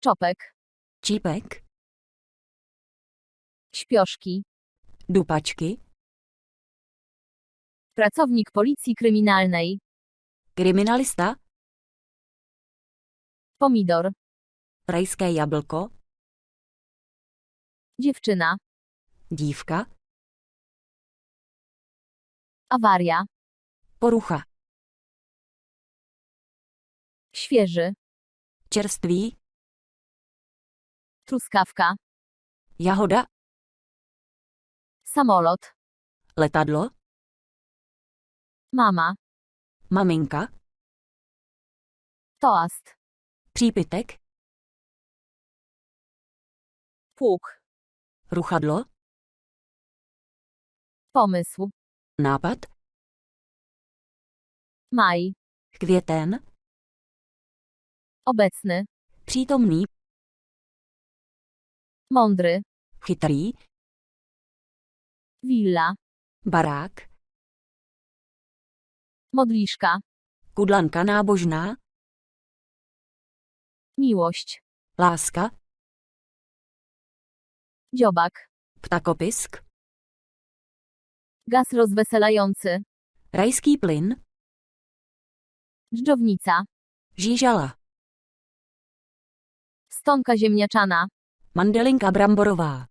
Czopek. Čípek. Śpioszki. Dupačky. Pracownik policji kryminalnej. Kriminalista. Pomidor. Rajské jablko. Dziewczyna. Dívka. Awaria. Porucha. Świeży. Čerstvý. Truskawka. Jahoda. Samolot. Letadlo. Mama. Maminka. Toast. Přípitek. Pług. Ruchadlo. Pomysł. Nápad. Maj. Květen. Obecny. Přítomný. Mądry. Chytrý. Willa. Barák. Modliszka. Kudlanka nábožná. Miłość. Láska. Dziobak. Ptakopisk. Gaz rozweselający. Rajský plyn. Dżdżownica. Žížala. Stonka ziemniaczana. Mandelinka bramborová.